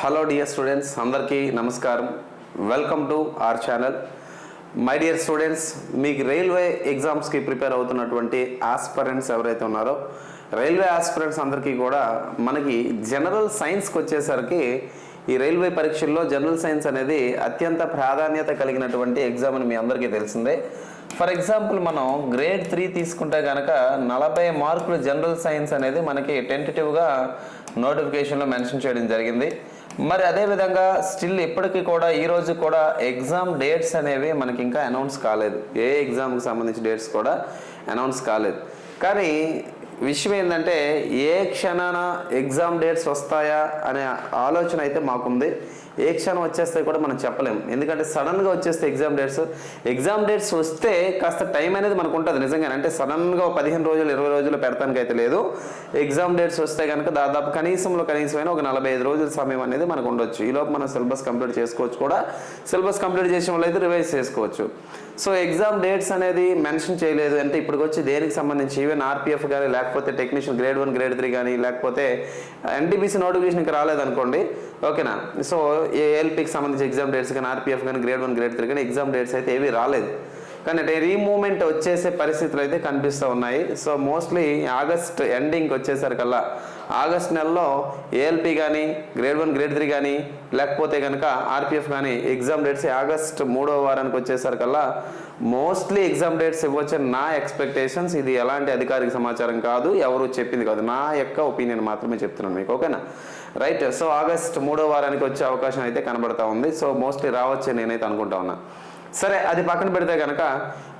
Hello dear students అందరికీ నమస్కారం. Welcome to our channel my dear students మీకు railway ఎగ్జామ్స్కి ప్రిపేర్ అవుతున్నటువంటి ఆస్పరెంట్స్ ఎవరైతే ఉన్నారో రైల్వే ఆస్పరెంట్స్ అందరికీ కూడా మనకి జనరల్ సైన్స్కి వచ్చేసరికి ఈ రైల్వే పరీక్షల్లో జనరల్ సైన్స్ అనేది అత్యంత ప్రాధాన్యత కలిగినటువంటి ఎగ్జామ్ అని మీ అందరికీ తెలిసిందే. ఫర్ ఎగ్జాంపుల్ మనం గ్రేడ్ త్రీ తీసుకుంటే కనుక నలభై మార్కులు జనరల్ సైన్స్ అనేది మనకి టెంటేటివ్గా నోటిఫికేషన్లో మెన్షన్ చేయడం జరిగింది. మరి అదేవిధంగా స్టిల్ ఇప్పటికీ కూడా ఈ రోజు కూడా ఎగ్జామ్ డేట్స్ అనేవి మనకి ఇంకా అనౌన్స్ కాలేదు. ఏ ఎగ్జామ్కి సంబంధించిన డేట్స్ కూడా అనౌన్స్ కాలేదు. కానీ విషయం ఏంటంటే ఏ క్షణాన ఎగ్జామ్ డేట్స్ వస్తాయా అనే ఆలోచన అయితే మాకుంది. ఏ క్షణం వచ్చేస్తే కూడా మనం చెప్పలేం. ఎందుకంటే సడన్గా వచ్చేస్తే ఎగ్జామ్ డేట్స్. ఎగ్జామ్ డేట్స్ వస్తే కాస్త టైం అనేది మనకు ఉంటుంది నిజంగానే. అంటే సడన్గా పదిహేను రోజులు ఇరవై రోజులు పెడతానికి అయితే లేదు. ఎగ్జామ్ డేట్స్ వస్తే కనుక దాదాపు కనీసంలో కనీసమైన ఒక నలభై ఐదు రోజుల సమయం అనేది మనకు ఉండొచ్చు. ఈలోపు మనం సిలబస్ కంప్లీట్ చేసుకోవచ్చు కూడా. సిలబస్ కంప్లీట్ చేసిన వాళ్ళు అయితే రివైజ్ చేసుకోవచ్చు. సో ఎగ్జామ్ డేట్స్ అనేది మెన్షన్ చేయలేదు. అంటే ఇప్పటికి వచ్చి దేనికి సంబంధించి? ఈవెన్ ఆర్పిఎఫ్ కానీ లేకపోతే technician grade one grade three కానీ లేకపోతే ఎన్టీపీసీ నోటిఫికేషన్ ఇంకా రాలేదనుకోండి. ఓకేనా? సో ఏఎల్పికి సంబంధించి ఎగ్జామ్ డేట్స్ కానీ ఆర్పిఎఫ్ కానీ గ్రేడ్ వన్ గ్రేడ్ త్రీ కానీ ఎగ్జామ్ డేట్స్ అయితే ఏవి రాలేదు. కానీ అంటే రీమూవ్మెంట్ వచ్చేసే పరిస్థితులు అయితే కనిపిస్తూ ఉన్నాయి. సో మోస్ట్లీ ఆగస్ట్ ఎండింగ్కి వచ్చేసరికల్లా ఆగస్ట్ నెలలో ఏఎల్పి కానీ గ్రేడ్ వన్ గ్రేడ్ త్రీ కానీ లేకపోతే కనుక ఆర్పిఎఫ్ కానీ ఎగ్జామ్ డేట్స్ ఆగస్ట్ మూడో వారానికి వచ్చేసరికల్లా మోస్ట్లీ ఎగ్జామ్ డేట్స్ ఇవ్వచ్చని నా ఎక్స్పెక్టేషన్స్ ఇది ఎలాంటి అధికారిక సమాచారం కాదు ఎవరు చెప్పింది కాదు. నా యొక్క ఒపీనియన్ మాత్రమే చెప్తున్నాను మీకు ఓకేనా? రైట్ సో ఆగస్ట్ మూడో వారానికి వచ్చే అవకాశం అయితే కనబడతా ఉంది. సో మోస్ట్లీ రావచ్చని నేనైతే అనుకుంటా ఉన్నా. సరే అది పక్కన పెడితే కనుక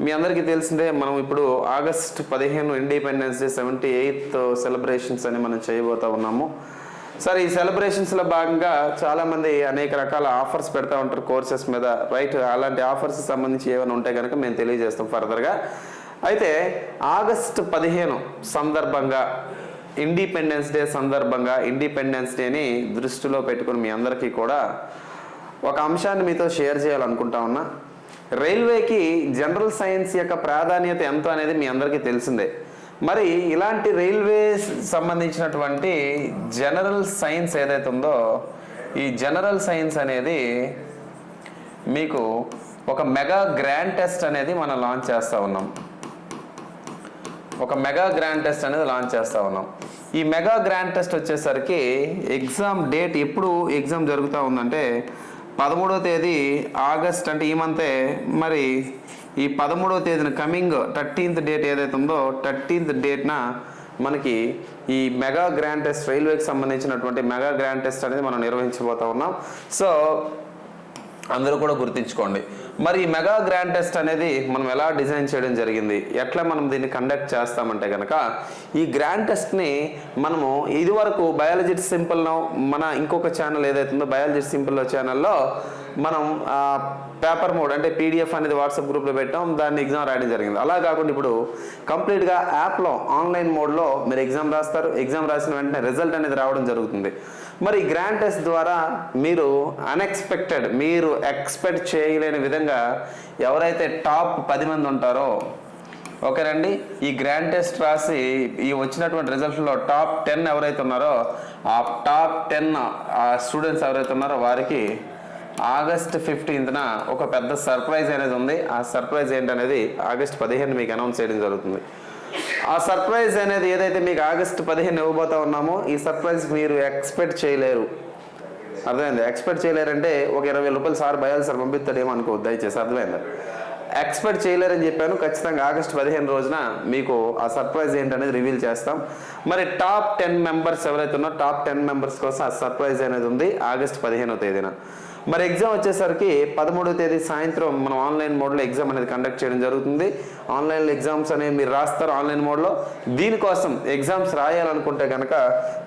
మీ అందరికీ తెలిసిందే మనం ఇప్పుడు ఆగస్ట్ పదిహేను Independence Day seventy eighth celebrations అని మనం చేయబోతా ఉన్నాము. సరే ఈ సెలబ్రేషన్స్లో భాగంగా చాలామంది అనేక రకాల ఆఫర్స్ పెడతా ఉంటారు కోర్సెస్ మీద. రైట్ అలాంటి ఆఫర్స్ సంబంధించి ఏమైనా ఉంటే కనుక మేము తెలియజేస్తాం ఫర్దర్గా. అయితే ఆగస్ట్ పదిహేను సందర్భంగా ఇండిపెండెన్స్ డే సందర్భంగా ఇండిపెండెన్స్ డేని దృష్టిలో పెట్టుకుని మీ అందరికీ కూడా ఒక అంశాన్ని మీతో షేర్ చేయాలనుకుంటా ఉన్నా. రైల్వేకి జనరల్ సైన్స్ యొక్క ప్రాధాన్యత ఎంత అనేది మీ అందరికీ తెలిసిందే. మరి ఇలాంటి రైల్వే సంబంధించినటువంటి జనరల్ సైన్స్ ఏదైతే ఉందో ఈ జనరల్ సైన్స్ అనేది మీకు ఒక మెగా గ్రాండ్ టెస్ట్ అనేది మనం లాంచ్ చేస్తూ ఉన్నాం. ఒక మెగా గ్రాండ్ టెస్ట్ అనేది లాంచ్ చేస్తూ ఉన్నాం. ఈ మెగా గ్రాండ్ టెస్ట్ వచ్చేసరికి ఎగ్జామ్ డేట్ ఎప్పుడు ఎగ్జామ్ జరుగుతూ ఉందంటే పదమూడవ తేదీ ఆగస్ట్ అంటే ఈ మంతే మరి ఈ పదమూడవ తేదీన కమింగ్ థర్టీన్త్ డేట్ ఏదైతే ఉందో థర్టీన్త్ డేట్న మనకి ఈ మెగా గ్రాండ్ టెస్ట్ రైల్వేకి సంబంధించినటువంటి మెగా గ్రాండ్ టెస్ట్ అనేది మనం నిర్వహించబోతా ఉన్నాం. సో అందరూ కూడా గుర్తుంచుకోండి. మరి ఈ మెగా గ్రాండ్ టెస్ట్ అనేది మనం ఎలా డిజైన్ చేయడం జరిగింది? ఎట్లా మనం దీన్ని కండక్ట్ చేస్తామంటే కనుక ఈ గ్రాండ్ టెస్ట్ని మనము ఇదివరకు బయాలజీ సింపుల్ను మన ఇంకొక ఛానల్ ఏదైతుందో బయాలజిస్ట్ బయాలజీ సింపుల్ ఛానల్లో మనం పేపర్ మోడ్ అంటే పీడిఎఫ్ అనేది వాట్సాప్ గ్రూప్లో పెట్టాం దాన్ని ఎగ్జామ్ రాయడం జరిగింది. అలా కాకుండా ఇప్పుడు కంప్లీట్గా యాప్లో ఆన్లైన్ మోడ్లో మీరు ఎగ్జామ్ రాస్తారు. ఎగ్జామ్ రాసిన వెంటనే రిజల్ట్ అనేది రావడం జరుగుతుంది. మరి గ్రాండ్ టెస్ట్ ద్వారా మీరు అన్ఎక్స్పెక్టెడ్ మీరు ఎక్స్పెక్ట్ చేయలేని విధంగా ఎవరైతే టాప్ పది మంది ఉంటారో ఓకేనండి ఈ గ్రాండ్ టెస్ట్ రాసి ఈ వచ్చినటువంటి రిజల్ట్స్లో టాప్ టెన్ ఎవరైతే ఉన్నారో ఆ టాప్ టెన్ స్టూడెంట్స్ ఎవరైతే ఉన్నారో వారికి ఆగస్ట్ ఫిఫ్టీన్త్న ఒక పెద్ద సర్ప్రైజ్ అనేది ఉంది. ఆ సర్ప్రైజ్ ఏంటనేది ఆగస్ట్ పదిహేను మీకు అనౌన్స్ చేయడం జరుగుతుంది. ఆ సర్ప్రైజ్ అనేది ఏదైతే మీకు ఆగస్ట్ పదిహేను ఇవ్వబోతా ఉన్నామో ఈ సర్ప్రైజ్ మీరు ఎక్స్పెక్ట్ చేయలేరు. అర్థమైంది? ఎక్స్పెక్ట్ చేయలేరంటే ఒక ఇరవై రూపాయలు సార్ భయాలు సార్ పంపిస్తాడేమో అనుకో దయచేసి అర్థమైంది? ఎక్స్పెక్ట్ చేయలేరని చెప్పాను. ఖచ్చితంగా ఆగస్ట్ పదిహేను రోజున మీకు ఆ సర్ప్రైజ్ ఏంటనేది రివీల్ చేస్తాం. మరి టాప్ టెన్ మెంబర్స్ ఎవరైతే ఉన్నారో టాప్ టెన్ మెంబర్స్ కోసం ఆ సర్ప్రైజ్ అనేది ఉంది ఆగస్ట్ పదిహేనో తేదీన. మరి ఎగ్జామ్ వచ్చేసరికి పదమూడో తేదీ సాయంత్రం మనం ఆన్లైన్ మోడ్లో ఎగ్జామ్ అనేది కండక్ట్ చేయడం జరుగుతుంది. ఆన్లైన్ ఎగ్జామ్స్ అనేవి మీరు రాస్తారు ఆన్లైన్ మోడ్లో. దీనికోసం ఎగ్జామ్స్ రాయాలనుకుంటే కనుక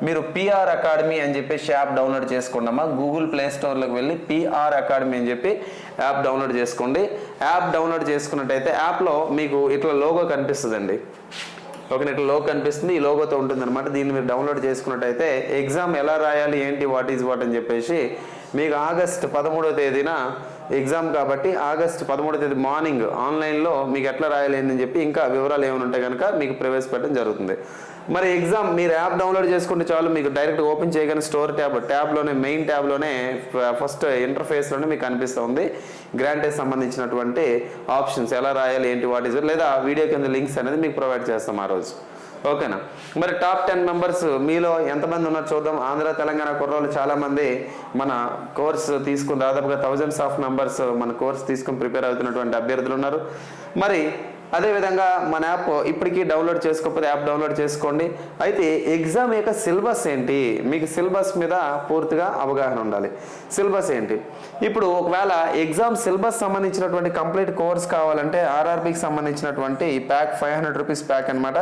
మీరు పిఆర్ అకాడమీ అని చెప్పేసి యాప్ డౌన్లోడ్ చేసుకోండమ్మా గూగుల్ ప్లే స్టోర్లోకి వెళ్ళి పిఆర్ అకాడమీ అని చెప్పి యాప్ డౌన్లోడ్ చేసుకోండి. యాప్ డౌన్లోడ్ చేసుకున్నట్టయితే యాప్లో మీకు ఇట్లా లోగో కనిపిస్తుందండి. ఓకే ఇట్లా లోగో కనిపిస్తుంది. ఈ లోగోతో ఉంటుంది అనమాట దీన్ని మీరు డౌన్లోడ్ చేసుకున్నట్టయితే ఎగ్జామ్ ఎలా రాయాలి ఏంటి వాట్ ఈజ్ వాట్ అని చెప్పేసి మీకు ఆగస్ట్ పదమూడో తేదీన ఎగ్జామ్ కాబట్టి ఆగస్ట్ పదమూడో తేదీ మార్నింగ్ ఆన్లైన్లో మీకు ఎట్లా రాయలేదని చెప్పి ఇంకా వివరాలు ఏమైనా ఉంటే కనుక మీకు ప్రవేశపెట్టడం జరుగుతుంది. మరి ఎగ్జామ్ మీరు యాప్ డౌన్లోడ్ చేసుకుంటే చాలు మీకు డైరెక్ట్ ఓపెన్ చేయగానే స్టోర్ ట్యాబ్ ట్యాబ్లోనే మెయిన్ ట్యాబ్లోనే ఫస్ట్ ఇంటర్ఫేస్లోనే మీకు కనిపిస్తుంది గ్రాంటెస్ సంబంధించినటువంటి ఆప్షన్స్ ఎలా రాయాలి ఏంటి వాట్ ఇస్ లేదా వీడియో కింద లింక్స్ అనేది మీకు ప్రొవైడ్ చేస్తాం ఆ రోజు. ఓకేనా? మరి టాప్ టెన్ మెంబర్స్ మీలో ఎంతమంది ఉన్నారు చూద్దాం. ఆంధ్ర తెలంగాణ కుర్రోళ్ళు చాలామంది మన కోర్స్ తీసుకుని దాదాపుగా థౌజండ్స్ ఆఫ్ మెంబర్స్ మన కోర్స్ తీసుకుని ప్రిపేర్ అవుతున్నటువంటి అభ్యర్థులు ఉన్నారు. మరి అదేవిధంగా మన యాప్ ఇప్పటికీ డౌన్లోడ్ చేసుకోకపోతే యాప్ డౌన్లోడ్ చేసుకోండి. అయితే ఎగ్జామ్ యొక్క సిలబస్ ఏంటి? మీకు సిలబస్ మీద పూర్తిగా అవగాహన ఉండాలి. సిలబస్ ఏంటి? ఇప్పుడు ఒకవేళ ఎగ్జామ్ సిలబస్ సంబంధించినటువంటి కంప్లీట్ కోర్స్ కావాలంటే ఆర్ఆర్బికి సంబంధించినటువంటి pack five hundred rupees pack అనమాట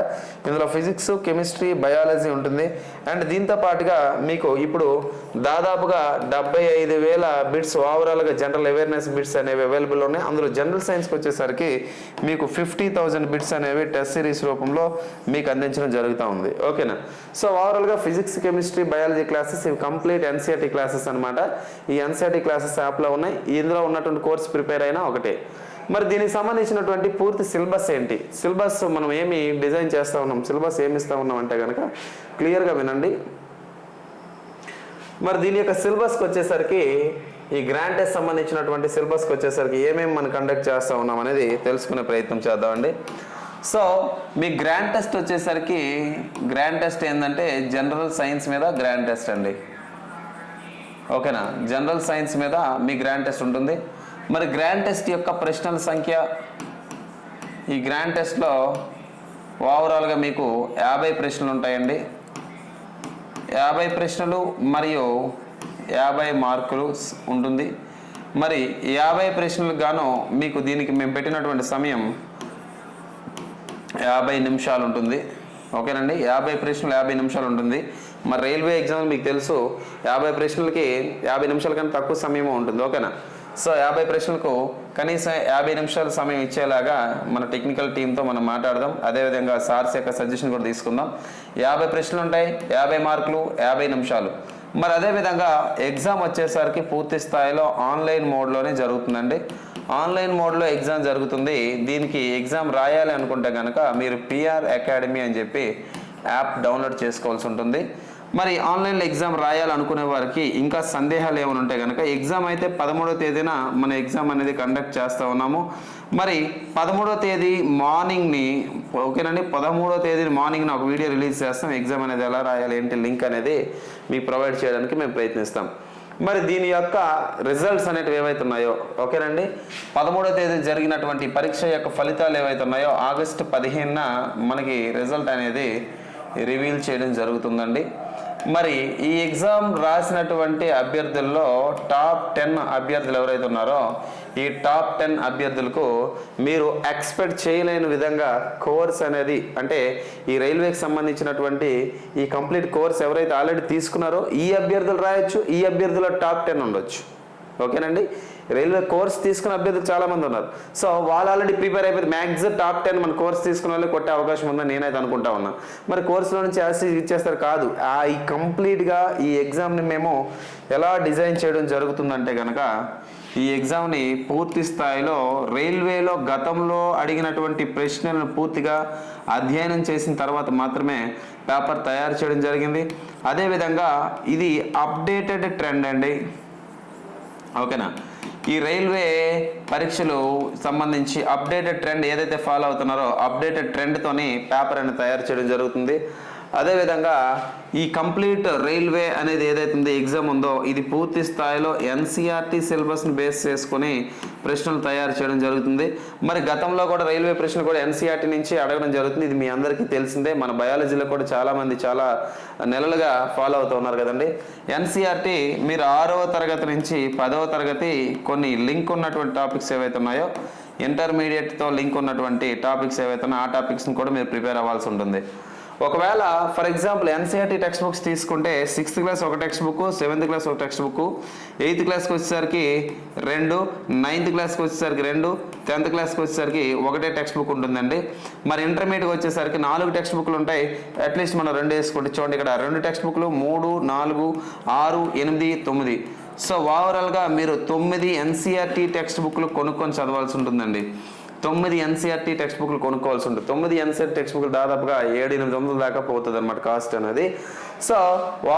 ఇందులో ఫిజిక్స్ కెమిస్ట్రీ బయాలజీ ఉంటుంది. అండ్ దీంతో పాటుగా మీకు ఇప్పుడు దాదాపుగా డెబ్బై ఐదు వేల బిట్స్ ఓవరాల్గా జనరల్ అవేర్నెస్ బిట్స్ అనేవి అవైలబుల్ ఉన్నాయి. అందులో జనరల్ సైన్స్కి వచ్చేసరికి మీకు ఫిఫ్టీ ఫిఫ్టీ థౌజండ్ బిట్స్ అనేవి టెస్ట్ సిరీస్ రూపంలో మీకు అందించడం జరుగుతూ ఉంది. ఓకేనా? సో ఓవరాల్గా ఫిజిక్స్ కెమిస్ట్రీ బయాలజీ క్లాసెస్ ఇవి కంప్లీట్ ఎన్సీఆర్టీ క్లాసెస్ అనమాట ఈ ఎన్సీఆర్టీ క్లాసెస్ యాప్లో ఉన్నాయి. ఇందులో ఉన్నటువంటి కోర్స్ ప్రిపేర్ అయినా ఒకటే. మరి దీనికి సంబంధించినటువంటి పూర్తి సిలబస్ ఏంటి? సిలబస్ మనం ఏమి డిజైన్ చేస్తూ ఉన్నాం సిలబస్ ఏమి ఇస్తూ ఉన్నాం అంటే కనుక క్లియర్గా వినండి. మరి దీని యొక్క సిలబస్కి వచ్చేసరికి ఈ గ్రాండ్ టెస్ట్ సంబంధించినటువంటి సిలబస్కి వచ్చేసరికి ఏమేమి మనం కండక్ట్ చేస్తూ ఉన్నాం అనేది తెలుసుకునే ప్రయత్నం చేద్దామండి. సో మీ గ్రాండ్ టెస్ట్ వచ్చేసరికి గ్రాండ్ టెస్ట్ ఏంటంటే జనరల్ సైన్స్ మీద గ్రాండ్ టెస్ట్ అండి. ఓకేనా? జనరల్ సైన్స్ మీద మీ గ్రాండ్ టెస్ట్ ఉంటుంది. మరి గ్రాండ్ టెస్ట్ యొక్క ప్రశ్నల సంఖ్య? ఈ గ్రాండ్ టెస్ట్లో ఓవరాల్గా మీకు యాభై ప్రశ్నలు ఉంటాయండి. యాభై ప్రశ్నలు మరియు యాభై మార్కులు ఉంటుంది. మరి యాభై ప్రశ్నలకు గాను మీకు దీనికి మేము పెట్టినటువంటి సమయం యాభై నిమిషాలు ఉంటుంది. ఓకేనండి? యాభై ప్రశ్నలు యాభై నిమిషాలు ఉంటుంది. మరి రైల్వే ఎగ్జామ్ మీకు తెలుసు. యాభై ప్రశ్నలకి యాభై నిమిషాల కన్నా తక్కువ సమయం ఉంటుంది. ఓకేనా? సో యాభై ప్రశ్నలకు కనీసం యాభై నిమిషాల సమయం ఇచ్చేలాగా మన టెక్నికల్ టీంతో మనం మాట్లాడదాం. అదేవిధంగా సార్స్ యొక్క సజెషన్ కూడా తీసుకుందాం. యాభై ప్రశ్నలు ఉంటాయి యాభై మార్కులు యాభై నిమిషాలు. మరి అదేవిధంగా ఎగ్జామ్ వచ్చేసరికి పూర్తి స్థాయిలో ఆన్లైన్ మోడ్లోనే జరుగుతుందండి. ఆన్లైన్ మోడ్లో ఎగ్జామ్ జరుగుతుంది. దీనికి ఎగ్జామ్ రాయాలి అనుకుంటే కనుక మీరు పిఆర్ అకాడమీ అని చెప్పి యాప్ డౌన్లోడ్ చేసుకోవాల్సి ఉంటుంది. మరి ఆన్లైన్లో ఎగ్జామ్ రాయాలనుకునే వారికి ఇంకా సందేహాలు ఏమైనా ఉంటే కనుక ఎగ్జామ్ అయితే పదమూడో తేదీన మన ఎగ్జామ్ అనేది కండక్ట్ చేస్తూ ఉన్నాము. మరి పదమూడో తేదీ మార్నింగ్ని ఓకేనండి? పదమూడో తేదీ మార్నింగ్ని ఒక వీడియో రిలీజ్ చేస్తాం. ఎగ్జామ్ అనేది ఎలా రాయాలి ఏంటి లింక్ అనేది మీకు ప్రొవైడ్ చేయడానికి మేము ప్రయత్నిస్తాం. మరి దీని యొక్క రిజల్ట్స్ అనేటివి ఏవైతే ఉన్నాయో ఓకేనండి? పదమూడో తేదీ జరిగినటువంటి పరీక్ష యొక్క ఫలితాలు ఏవైతే ఉన్నాయో ఆగస్టు పదిహేనున మనకి రిజల్ట్ అనేది రివీల్ చేయడం జరుగుతుందండి. మరి ఈ ఎగ్జామ్ రాసినటువంటి అభ్యర్థుల్లో టాప్ టెన్ అభ్యర్థులు ఎవరైతే ఉన్నారో ఈ టాప్ టెన్ అభ్యర్థులకు మీరు ఎక్స్పెక్ట్ చేయలేని విధంగా కోర్స్ అనేది అంటే ఈ రైల్వేకి సంబంధించినటువంటి ఈ కంప్లీట్ కోర్స్ ఎవరైతే ఆల్రెడీ తీసుకున్నారో ఈ అభ్యర్థులు రాయొచ్చు ఈ అభ్యర్థుల టాప్ టెన్ ఉండొచ్చు. ఓకేనండి? రైల్వే కోర్స్ తీసుకున్న అభ్యర్థులు చాలామంది ఉన్నారు. సో వాళ్ళు ఆల్రెడీ ప్రిపేర్ అయిపోతే మ్యాక్సిమం టాప్ టెన్ మన కోర్స్ తీసుకున్న వాళ్ళు కొట్టే అవకాశం ఉందని నేనైతే అనుకుంటా ఉన్నా. మరి కోర్సులో నుంచి యాసి ఇచ్చేస్తారు కాదు. ఆ ఈ కంప్లీట్గా ఈ ఎగ్జామ్ని మేము ఎలా డిజైన్ చేయడం జరుగుతుందంటే కనుక ఈ ఎగ్జామ్ని పూర్తి స్థాయిలో రైల్వేలో గతంలో అడిగినటువంటి ప్రశ్నలను పూర్తిగా అధ్యయనం చేసిన తర్వాత మాత్రమే పేపర్ తయారు చేయడం జరిగింది. అదేవిధంగా ఇది అప్డేటెడ్ ట్రెండ్ అండి. ఓకేనా? ఈ రైల్వే పరీక్షలు సంబంధించి అప్డేటెడ్ ట్రెండ్ ఏదైతే ఫాలో అవుతున్నారో అప్డేటెడ్ ట్రెండ్తోని పేపర్ అనేది తయారు చేయడం జరుగుతుంది. అదేవిధంగా ఈ కంప్లీట్ రైల్వే అనేది ఏదైతే ఉందో ఎగ్జామ్ ఉందో ఇది పూర్తి స్థాయిలో ఎన్సీఆర్టీ సిలబస్ని బేస్ చేసుకొని ప్రశ్నలు తయారు చేయడం జరుగుతుంది. మరి గతంలో కూడా రైల్వే ప్రశ్నలు కూడా ఎన్సీఆర్టీ నుంచి అడగడం జరుగుతుంది. ఇది మీ అందరికీ తెలిసిందే. మన బయాలజీలో కూడా చాలామంది చాలా నెలలుగా ఫాలో అవుతూ ఉన్నారు కదండి. ఎన్సీఆర్టీ మీరు ఆరవ తరగతి నుంచి పదవ తరగతి కొన్ని లింక్ ఉన్నటువంటి టాపిక్స్ ఏవైతే ఉన్నాయో ఇంటర్మీడియట్తో లింక్ ఉన్నటువంటి టాపిక్స్ ఏవైతే ఉన్నాయో ఆ టాపిక్స్ని కూడా మీరు ప్రిపేర్ అవ్వాల్సి ఉంటుంది. ఒకవేళ for example NCERT text books తీసుకుంటే సిక్స్త్ క్లాస్ ఒక టెక్స్ట్ బుక్ సెవెంత్ క్లాస్ ఒక టెక్స్ట్ బుక్ ఎయిత్ క్లాస్కి వచ్చేసరికి రెండు నైన్త్ క్లాస్కి వచ్చేసరికి రెండు టెన్త్ క్లాస్కి వచ్చేసరికి ఒకటే టెక్స్ట్ బుక్ ఉంటుందండి. మరి ఇంటర్మీడియట్కి వచ్చేసరికి నాలుగు టెక్స్ట్ బుక్లు ఉంటాయి అట్లీస్ట్ మనం రెండు వేసుకుంటే చూడండి ఇక్కడ రెండు టెక్స్ట్ బుక్లు మూడు నాలుగు ఆరు ఎనిమిది తొమ్మిది. సో ఓవరాల్గా మీరు తొమ్మిది ఎన్సీఆర్టీ టెక్స్ట్ బుక్లు కొనుక్కొని చదవాల్సి ఉంటుందండి. తొమ్మిది ఎన్సీఆర్టీ టెక్స్ట్ బుక్లు కొనుక్కోవాల్సి ఉంటుంది. తొమ్మిది ఎన్సీఆర్ టెక్స్ట్ బుక్లు దాదాపుగా ఏడు ఎనిమిది వందల దాకా పోతుంది అనమాట కాస్ట్ అనేది. సో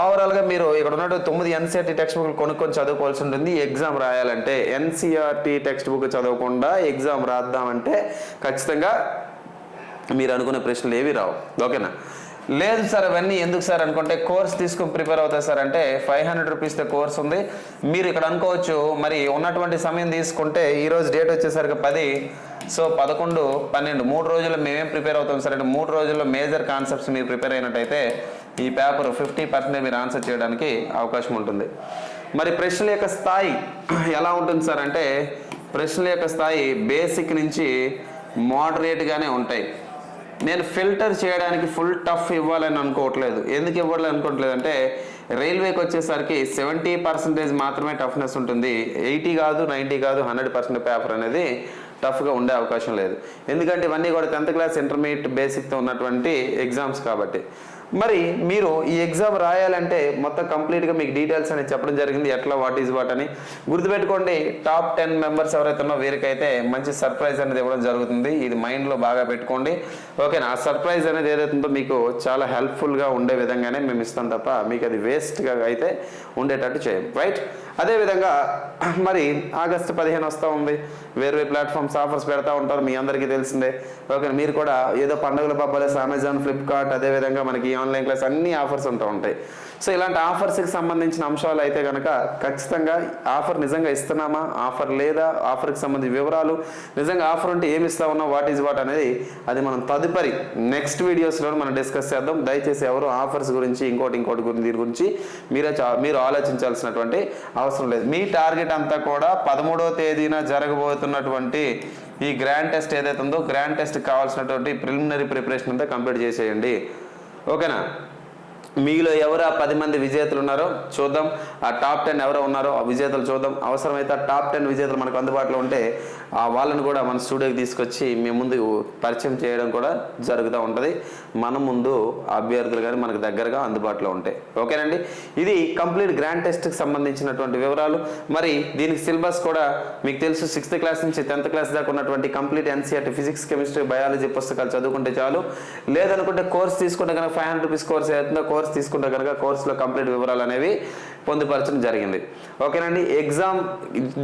ఓవరాల్గా మీరు ఇక్కడ ఉన్నట్టు తొమ్మిది ఎన్సీఆర్టీ టెక్స్ట్ బుక్లు కొనుక్కొని చదువుకోవాల్సి ఉంటుంది. ఎగ్జామ్ రాయాలంటే ఎన్సీఆర్టీ టెక్స్ట్ బుక్ చదవకుండా ఎగ్జామ్ రాద్దామంటే ఖచ్చితంగా మీరు అనుకునే ప్రశ్నలు ఏవి రావు. ఓకేనా? లేదు సార్ అవన్నీ ఎందుకు సార్ అనుకుంటే కోర్స్ తీసుకుని ప్రిపేర్ అవుతాయి సార్ అంటే ఫైవ్ హండ్రెడ్ రూపీస్తో కోర్స్ ఉంది. మీరు ఇక్కడ అనుకోవచ్చు మరి ఉన్నటువంటి సమయం తీసుకుంటే ఈరోజు డేట్ వచ్చేసరికి పది. సో పదకొండు పన్నెండు మూడు రోజుల్లో మేమేం ప్రిపేర్ అవుతాం సార్ అంటే మూడు రోజుల్లో మేజర్ కాన్సెప్ట్స్ మీరు ప్రిపేర్ అయినట్టయితే ఈ పేపర్ ఫిఫ్టీ పర్సెంట్ మీరు ఆన్సర్ చేయడానికి అవకాశం ఉంటుంది. మరి ప్రశ్నల యొక్క స్థాయి ఎలా ఉంటుంది సార్ అంటే ప్రశ్నల యొక్క స్థాయి బేసిక్ నుంచి మోడరేట్గానే ఉంటాయి. నేను ఫిల్టర్ చేయడానికి ఫుల్ టఫ్ ఇవ్వాలని అనుకోవట్లేదు. ఎందుకు ఇవ్వాలని అనుకోవట్లేదు అంటే రైల్వేకి వచ్చేసరికి సెవెంటీ పర్సెంటేజ్ మాత్రమే టఫ్నెస్ ఉంటుంది. ఎయిటీ కాదు నైంటీ కాదు హండ్రెడ్ పర్సెంట్ పేపర్ అనేది టఫ్గా ఉండే అవకాశం లేదు. ఎందుకంటే ఇవన్నీ కూడా టెన్త్ క్లాస్ ఇంటర్మీడియట్ బేసిక్తో ఉన్నటువంటి ఎగ్జామ్స్ కాబట్టి. మరి మీరు ఈ ఎగ్జామ్ రాయాలంటే మొత్తం కంప్లీట్గా మీకు డీటెయిల్స్ అనేది చెప్పడం జరిగింది. ఎట్లా వాట్ ఈజ్ వాట్ అని గుర్తుపెట్టుకోండి. టాప్ టెన్ మెంబర్స్ ఎవరైతే ఉన్నో వీరికైతే మంచి సర్ప్రైజ్ అనేది ఇవ్వడం జరుగుతుంది. ఇది మైండ్లో బాగా పెట్టుకోండి. ఓకేనా? ఆ సర్ప్రైజ్ అనేది ఏదైతే ఉందో మీకు చాలా హెల్ప్ఫుల్గా ఉండే విధంగానే మేము ఇస్తాం తప్ప మీకు అది వేస్ట్గా అయితే ఉండేటట్టు చేయం. రైట్? అదేవిధంగా మరి ఆగస్టు పదిహేను వస్తూ ఉంది. వేరు వేరు ప్లాట్ఫామ్స్ ఆఫర్స్ పెడతా ఉంటారు మీ అందరికీ తెలిసిందే. ఓకే మీరు కూడా ఏదో పండుగల పబ్బాలేస్ అమెజాన్ ఫ్లిప్కార్ట్ అదేవిధంగా మనకి ఆన్లైన్ క్లాస్ అన్ని ఆఫర్స్ ఉంటూ ఉంటాయి. సో ఇలాంటి ఆఫర్స్కి సంబంధించిన అంశాలు అయితే కనుక ఖచ్చితంగా ఆఫర్ నిజంగా ఇస్తున్నామా? ఆఫర్ లేదా? ఆఫర్కి సంబంధించిన వివరాలు నిజంగా ఆఫర్ ఉంటే ఏమి ఇస్తా ఉన్నాం వాట్ ఈజ్ వాట్ అనేది అది మనం తదుపరి నెక్స్ట్ వీడియోస్లో మనం డిస్కస్ చేద్దాం. దయచేసి ఎవరు ఆఫర్స్ గురించి ఇంకోటి ఇంకోటి గురించి దీని గురించి మీరే చా- మీరు ఆలోచించాల్సినటువంటి అవసరం లేదు. మీ టార్గెట్ అంతా కూడా పదమూడవ తేదీన జరగబోతున్నటువంటి ఈ గ్రాండ్ టెస్ట్ ఏదైతే ఉందో గ్రాండ్ టెస్ట్ కావాల్సినటువంటి ప్రిలిమినరీ ప్రిపరేషన్ అంతా కంప్లీట్ చేసేయండి. ఓకేనా? మీలో ఎవరు ఆ పది మంది విజేతలు ఉన్నారో చూద్దాం. ఆ టాప్ టెన్ ఎవరో ఉన్నారో ఆ విజేతలు చూద్దాం. అవసరమైతే ఆ టాప్ టెన్ విజేతలు మనకు అందుబాటులో ఉంటే ఆ వాళ్ళని కూడా మన స్టూడియోకి తీసుకొచ్చి మీ ముందు పరిచయం చేయడం కూడా జరుగుతూ ఉంటుంది. మన ముందు అభ్యర్థులు కానీ మనకు దగ్గరగా అందుబాటులో ఉంటాయి ఓకేనండి? ఇది కంప్లీట్ గ్రాండ్ టెస్ట్కి సంబంధించినటువంటి వివరాలు. మరి దీనికి సిలబస్ కూడా మీకు తెలుసు సిక్స్త్ క్లాస్ నుంచి టెన్త్ క్లాస్ దాకా ఉన్నటువంటి complete NCERT physics chemistry biology పుస్తకాలు చదువుకుంటే చాలు. లేదనుకుంటే కోర్స్ తీసుకుంటే కనుక ఫైవ్ హండ్రెడ్ రూపీస్ కోర్స్ అవుతుందో కోర్స్ తీసుకుంటే కనుక కోర్సులో కంప్లీట్ వివరాలు అనేవి పొందుపరచడం జరిగింది. ఓకేనండి ఎగ్జామ్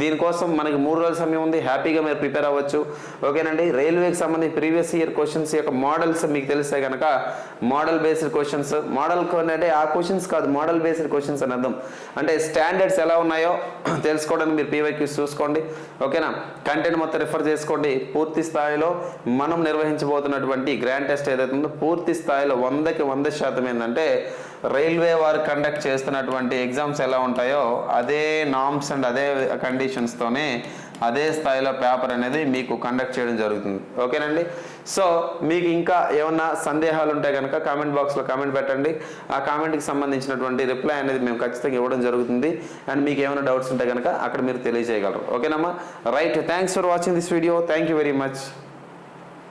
దీనికోసం మనకి మూడు రోజుల సమయం ఉంది. హ్యాపీగా మీరు ప్రిపేర్ అవ్వచ్చు. ఓకేనండి రైల్వేకి సంబంధించి ప్రీవియస్ ఇయర్ క్వశ్చన్స్ యొక్క మోడల్స్ మీకు తెలిస్తే కనుక మోడల్ బేస్డ్ క్వశ్చన్స్ మోడల్ అంటే ఆ క్వశ్చన్స్ కాదు మోడల్ బేస్డ్ క్వశ్చన్స్ అని అర్థం. అంటే స్టాండర్డ్స్ ఎలా ఉన్నాయో తెలుసుకోవడానికి మీరు పీవైక్యూస్ చూసుకోండి. ఓకేనా కంటెంట్ మొత్తం రిఫర్ చేసుకోండి. పూర్తి స్థాయిలో మనం నిర్వహించబోతున్నటువంటి గ్రాండ్ టెస్ట్ ఏదైతే ఉందో పూర్తి స్థాయిలో వందకి వంద శాతం ఏంటంటే రైల్వే వారు కండక్ట్ చేస్తున్నటువంటి ఎగ్జామ్స్ ఎలా ఉంటాయో అదే నామ్స్ అండ్ అదే కండిషన్స్తోనే అదే స్థాయిలో పేపర్ అనేది మీకు కండక్ట్ చేయడం జరుగుతుంది. ఓకేనండి? సో మీకు ఇంకా ఏమన్నా సందేహాలు ఉంటే కనుక కామెంట్ బాక్స్లో కామెంట్ పెట్టండి. ఆ కామెంట్కి సంబంధించినటువంటి రిప్లై అనేది మేము ఖచ్చితంగా ఇవ్వడం జరుగుతుంది. అండ్ మీకు ఏమైనా డౌట్స్ ఉంటే కనుక అక్కడ మీరు తెలియజేయగలరు. ఓకేనమ్మా? Right thanks for watching this video thank you very much